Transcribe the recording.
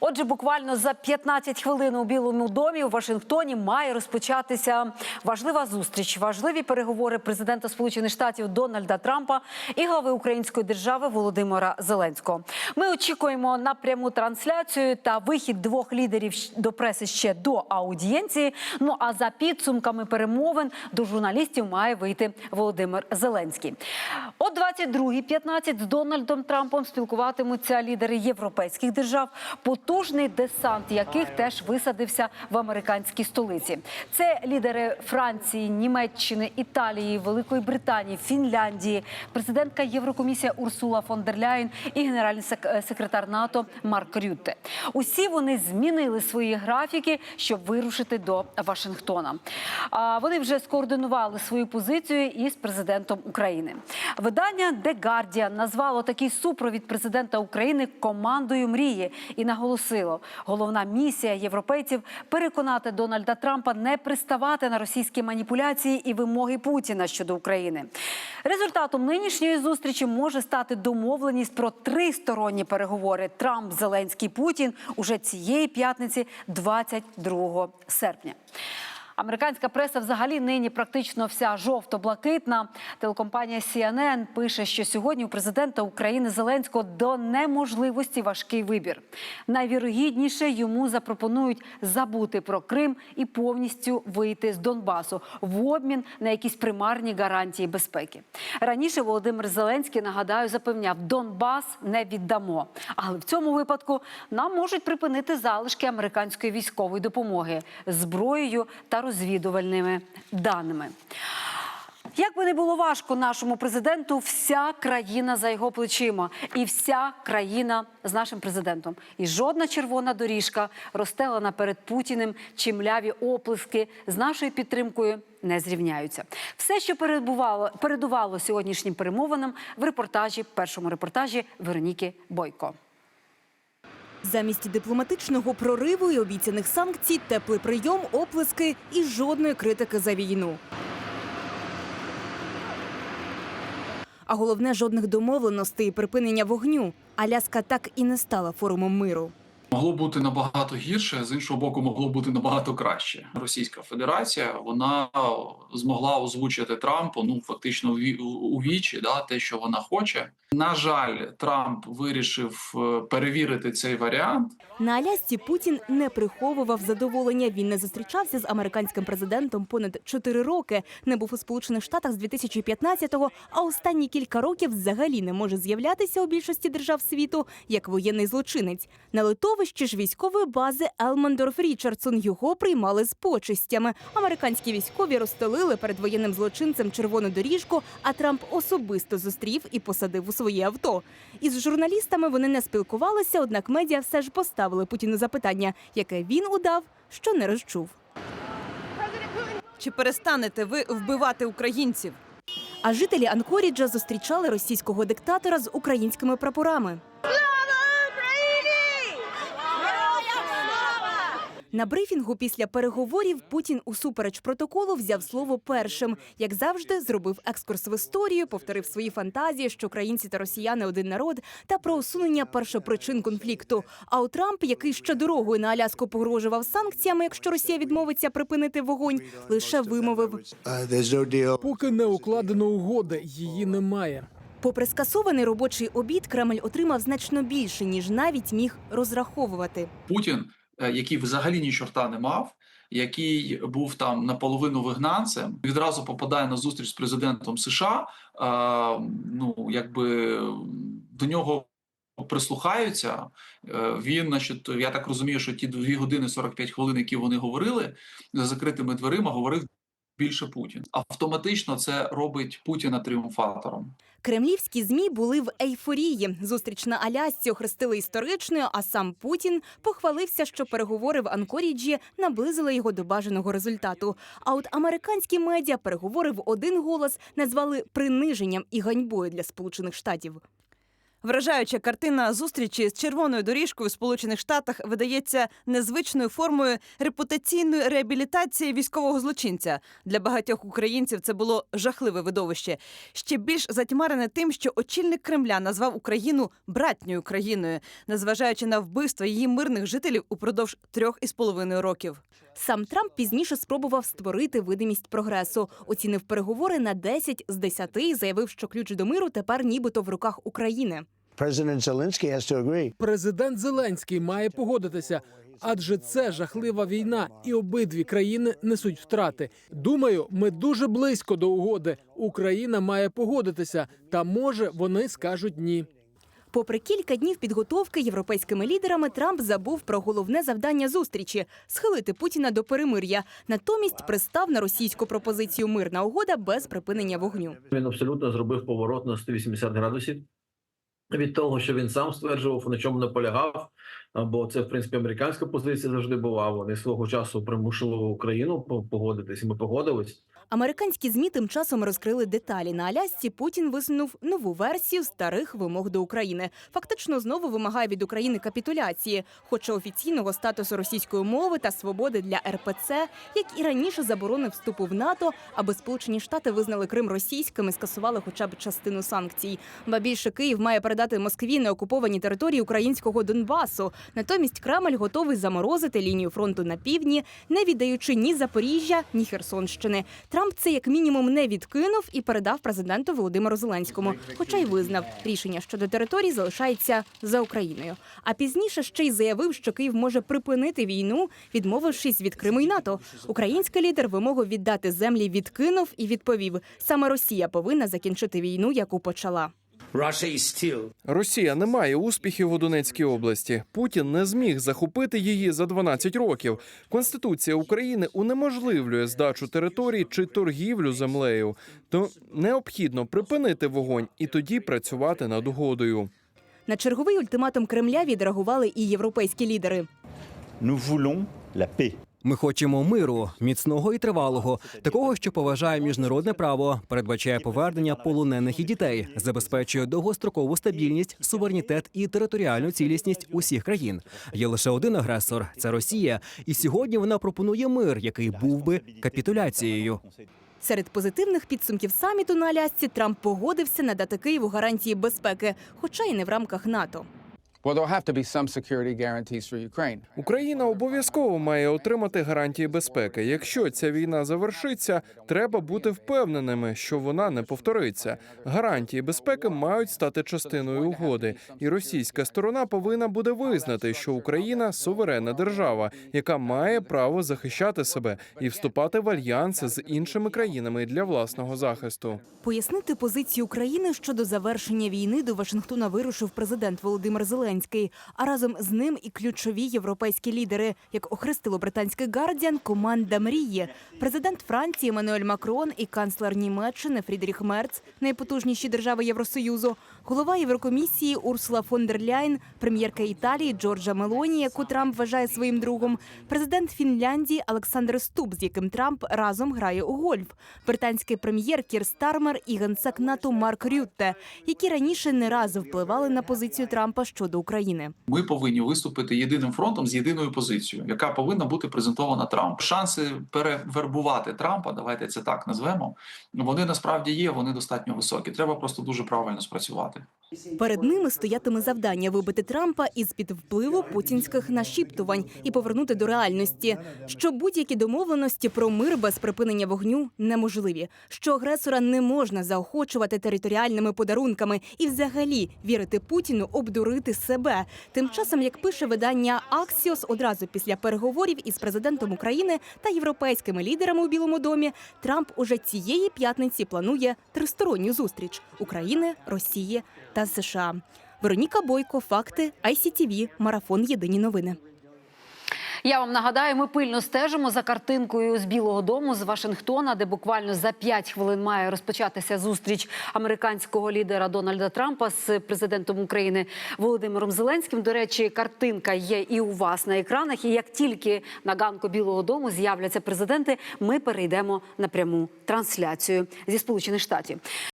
Отже, буквально за 15 хвилин у Білому домі у Вашингтоні має розпочатися важлива зустріч, важливі переговори президента Сполучених Штатів Дональда Трампа і глави української держави Володимира Зеленського. Ми очікуємо на пряму трансляцію та вихід двох лідерів до преси ще до аудієнції. Ну а за підсумками перемовин до журналістів має вийти Володимир Зеленський. О 22.15 з Дональдом Трампом спілкуватимуться лідери європейських держав, потужний десант яких теж висадився в американській столиці. Це лідери Франції, Німеччини, Італії, Великої Британії, Фінляндії, президентка Єврокомісія Урсула фон дер Ляєн і генеральний е, секретар НАТО Марк Рютте. Усі вони змінили свої графіки, щоб вирушити до Вашингтона. А вони вже скоординували свою позицію із президентом України. Видання The Guardian назвало такий супровід президента України командою мрії і наголосило, головна місія європейців переконати Дональда Трампа не приставати на російські маніпуляції і вимоги Путіна щодо України. Результатом нинішньої зустрічі може стати домовленість про тристоронні переговори Трамп, Зеленський, Путін уже цієї п'ятниці, 22 серпня. Американська преса взагалі нині практично вся жовто-блакитна. Телекомпанія CNN пише, що сьогодні у президента України Зеленського до неможливості важкий вибір. Найвірогідніше йому запропонують забути про Крим і повністю вийти з Донбасу в обмін на якісь примарні гарантії безпеки. Раніше Володимир Зеленський нагадаю запевняв, Донбас не віддамо. Але в цьому випадку нам можуть припинити залишки американської військової допомоги зброєю та розвідувальними даними. Як би не було важко нашому президенту, вся країна за його плечима, і вся країна з нашим президентом. І жодна червона доріжка, розстелена перед Путіним, чи мляві оплески з нашою підтримкою не зрівняються. Все, що передувало, передувало сьогоднішнім перемовинам, в репортажі, першому репортажі Вероніки Бойко. Замість дипломатичного прориву і обіцяних санкцій, теплий прийом, оплески і жодної критики за війну. А головне жодних домовленостей і припинення вогню. Аляска так і не стала форумом миру. Могло бути набагато гірше, з іншого боку, могло бути набагато краще. Російська Федерація вона змогла озвучити Трампу ну фактично у вічі, да, те, що вона хоче. На жаль, Трамп вирішив е, перевірити цей варіант. На Алясці Путін не приховував задоволення. Він не зустрічався з американським президентом понад 4 роки. Не був у Сполучених Штатах з 2015-го, а останні кілька років взагалі не може з'являтися у більшості держав світу як воєнний злочинець. На литовищі ж військової бази Елмендорф Річардсон його приймали з почистями. Американські військові розстелили перед воєнним злочинцем червону доріжку, а Трамп особисто зустрів і посадив у своє авто. Із журналістами вони не спілкувалися, однак медіа все ж поставили Путіну запитання, яке він удав, що не розчув. Чи перестанете ви вбивати українців? А жителі Анкоріджа зустрічали російського диктатора з українськими прапорами. На брифінгу після переговорів Путін усупереч протоколу взяв слово першим. Як завжди, зробив екскурс в історію, повторив свої фантазії, що українці та росіяни один народ, та про усунення першопричин конфлікту. А от Трамп, який ще дорогою на Аляску погрожував санкціями, якщо Росія відмовиться припинити вогонь, лише вимовив. Uh. Поки не укладено угоди, її немає. Попри скасований робочий обід, Кремль отримав значно більше, ніж навіть міг розраховувати. Путін, який взагалі ні чорта не мав, який був там наполовину вигнанцем, відразу попадає на зустріч з президентом США. е, Ну якби до нього. Прислухаються, Е, він, значить, я так розумію, що ті 2 години 45 хвилин, які вони говорили за закритими дверима, говорив більше Путін. Автоматично це робить Путіна тріумфатором. Кремлівські змі були в ейфорії. Зустріч на Алясці охрестили історичною, а сам Путін похвалився, що переговори в Анкоріджі наблизили його до бажаного результату. А от американські медіа переговори в один голос назвали приниженням і ганьбою для Сполучених Штатів. Вражаюча картина зустрічі з червоною доріжкою в Сполучених Штатах видається незвичною формою репутаційної реабілітації військового злочинця. Для багатьох українців це було жахливе видовище. Ще більш затьмарене тим, що очільник Кремля назвав Україну братньою країною, незважаючи на вбивство її мирних жителів упродовж трьох із половиною років. Сам Трамп пізніше спробував створити видимість прогресу. Оцінив переговори на 10 з 10 і заявив, що ключ до миру тепер нібито в руках України. President Zelensky has to agree. Президент Зеленський має погодитися, адже це жахлива війна, і обидві країни несуть втрати. Думаю, ми дуже близько до угоди. Україна має погодитися, та може вони скажуть ні. Попри кілька днів підготовки європейськими лідерами, Трамп забув про головне завдання зустрічі схилити Путіна до перемир'я. Натомість пристав на російську пропозицію мирна угода без припинення вогню. Він абсолютно зробив поворот на 180 градусів від того, що він сам стверджував, на чому наполягав. Бо це, в принципі, американська позиція завжди була. Вони свого часу примушували Україну погодитись, ми погодились. Американські змі тим часом розкрили деталі. На Алясці Путін висунув нову версію старих вимог до України. Фактично знову вимагає від України капітуляції, хоче офіційного статусу російської мови та свободи для РПЦ, як і раніше заборонив вступу в НАТО, аби Сполучені Штати визнали Крим російським і скасували хоча б частину санкцій. Ба більше Київ має передати Москві неокуповані території українського Донбасу. Натомість Кремль готовий заморозити лінію фронту на півдні, не віддаючи ні Запоріжжя, ні Херсонщини. Трамп це як мінімум не відкинув і передав президенту Володимиру Зеленському, хоча й визнав рішення щодо території залишається за Україною. А пізніше ще й заявив, що Київ може припинити війну, відмовившись від Криму й НАТО. Український лідер вимогу віддати землі відкинув і відповів: саме Росія повинна закінчити війну, яку почала. Russia is Росія не має успіхів у Донецькій області. Путін не зміг захопити її за 12 років. Конституція України унеможливлює здачу територій чи торгівлю землею. То необхідно припинити вогонь і тоді працювати над угодою. На черговий ультиматум Кремля відреагували і європейські лідери. Nous voulons la paix. Ми хочемо миру, міцного і тривалого, такого, що поважає міжнародне право, передбачає повернення полонених і дітей, забезпечує довгострокову стабільність, суверенітет і територіальну цілісність усіх країн. Є лише один агресор це Росія, і сьогодні вона пропонує мир, який був би капітуляцією. Серед позитивних підсумків саміту на Алясці Трамп погодився надати Києву гарантії безпеки, хоча й не в рамках НАТО. Well there'll have to be some security guarantees for Ukraine. Україна обов'язково має отримати гарантії безпеки. Якщо ця війна завершиться, треба бути впевненими, що вона не повториться. Гарантії безпеки мають стати частиною угоди, і російська сторона повинна буде визнати, що Україна суверенна держава, яка має право захищати себе і вступати в альянси з іншими країнами для власного захисту. Пояснити позицію України щодо завершення війни до Вашингтона вирушив президент Володимир Зеленський, а разом з ним і ключові європейські лідери, як охрестило британський Гардіан, команда мрії. Президент Франції Еммануель Макрон і канцлер Німеччини Фрідріх Мерц, найпотужніші держави Євросоюзу, голова Єврокомісії Урсула фон дер Ляйн, прем'єрка Італії Джорджа Мелоні, яку Трамп вважає своїм другом, президент Фінляндії Олександр Стуб, з яким Трамп разом грає у гольф, британський прем'єр Кір Стармер і генсек НАТО Марк Рютте, які раніше не раз впливали на позицію Трампа щодо України. Ми повинні виступити єдиним фронтом з єдиною позицією, яка повинна бути презентована Трамп. Шанси перевербувати Трампа, давайте це так назвемо. Вони насправді є, вони достатньо високі. Треба просто дуже правильно спрацювати. Перед ними стоятиме завдання вибити Трампа із під впливу путінських нашіптувань і повернути до реальності, що будь-які домовленості про мир без припинення вогню неможливі, що агресора не можна заохочувати територіальними подарунками і, взагалі, вірити Путіну, обдурити себе. Тим часом, як пише видання Аксіос, одразу після переговорів із президентом України та європейськими лідерами у Білому домі, Трамп уже цієї п'ятниці планує тристоронню зустріч України, Росії та США. Вероніка Бойко, факти ICTV, марафон Єдині новини. Я вам нагадаю, ми пильно стежимо за картинкою з Білого Дому з Вашингтона, де буквально за 5 хвилин має розпочатися зустріч американського лідера Дональда Трампа з президентом України Володимиром Зеленським. До речі, картинка є і у вас на екранах. І як тільки на ганку Білого Дому з'являться президенти, ми перейдемо на пряму трансляцію зі Сполучених Штатів.